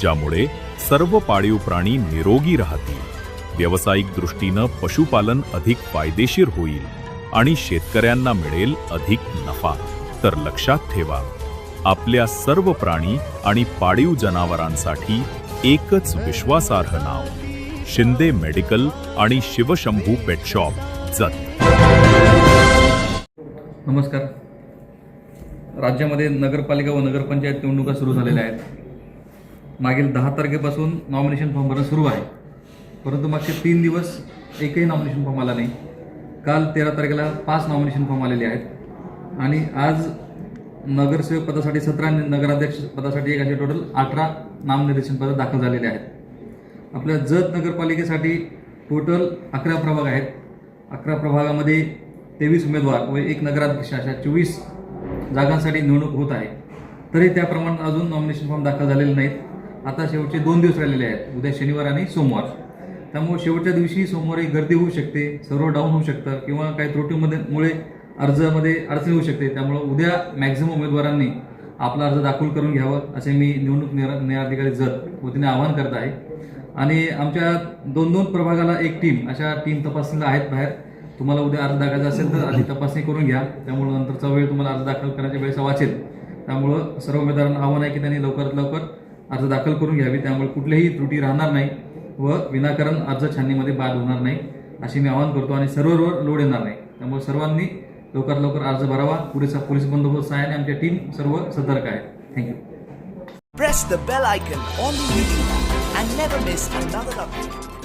ज्यामुळे सर्व पाळीव प्राणी निरोगी राहतील. व्यावसायिक दृष्टीनं पशुपालन अधिक फायदेशीर होईल आणि शेतकऱ्यांना मिळेल अधिक नफा. तर लक्षात ठेवा आपल्या सर्व प्राणी आणि पाळीव जनावरांसाठी एकच विश्वासार्ह नाव शिंदे मेडिकल आणि शिवशंभू पेट शॉप जत. नमस्कार. राज्यामध्ये नगरपालिका व नगरपंचायत निवडणुका सुरू झालेल्या आहेत. मागील दहा तारखेपासून नॉमिनेशन फॉर्म भरणं सुरू आहे. परंतु मागचे तीन दिवस एकही नॉमिनेशन फॉर्म आला नाही. काल तेरा तारखेला पाच नॉमिनेशन फॉर्म आलेले आहेत. आणि आज नगरसेवक पदासाठी सतरा आणि नगराध्यक्ष पदासाठी एक असे टोटल अठरा नामनिर्देशन पदं दाखल झालेले आहेत. आपल्या जत नगरपालिकेसाठी टोटल अकरा प्रभाग आहेत. अकरा प्रभागामध्ये तेवीस उमेदवार व एक नगराध्यक्ष अशा चोवीस जागांसाठी निवडणूक होत आहे. तरी त्याप्रमाणे अजून नॉमिनेशन फॉर्म दाखल झालेले नाहीत. आता शेवटचे दोन दिवस राहिलेले आहेत. उद्या शनिवार आणि सोमवार. त्यामुळे शेवटच्या दिवशी सोमवारी गर्दी होऊ शकते सर्व डाऊन होऊ शकतं किंवा काही त्रुटीमध्ये मुळे अर्जामध्ये अडचणी होऊ शकते. त्यामुळे उद्या मॅक्झिमम उमेदवारांनी आपला अर्ज दाखल करून घ्यावं असे मी निवडणूक न्यायाधिकारी जत वतीने आवाहन करत आहे. आणि आमच्या दोन दोन प्रभागाला एक टीम अशा टीम तपासणीला आहेत बाहेर. तुम्हाला उद्या अर्ज दाखवायचा असेल तर आधी तपासणी करून घ्या. त्यामुळे नंतरचा वेळ तुम्हाला अर्ज दाखल करण्याच्या वेळेस वाचेल. त्यामुळं सर्व उमेदवारांना आव्हान आहे की त्यांनी लवकरात लवकर अर्ज दाखल करून घ्यावी. त्यामुळे कुठलीही त्रुटी राहणार नाही व विनाकारण अर्ज छाननीमध्ये बाद होणार नाही अशी मी आवाहन करतो आणि सर्व्हरवर लोड येणार नाही. त्यामुळे सर्वांनी लवकरात लवकर अर्ज भरावा. पुरेसा पोलीस बंदोबस्त आहे आणि आमच्या टीम सर्व सतर्क आहे. Thank you Press the bell icon on the YouTube and never miss another update.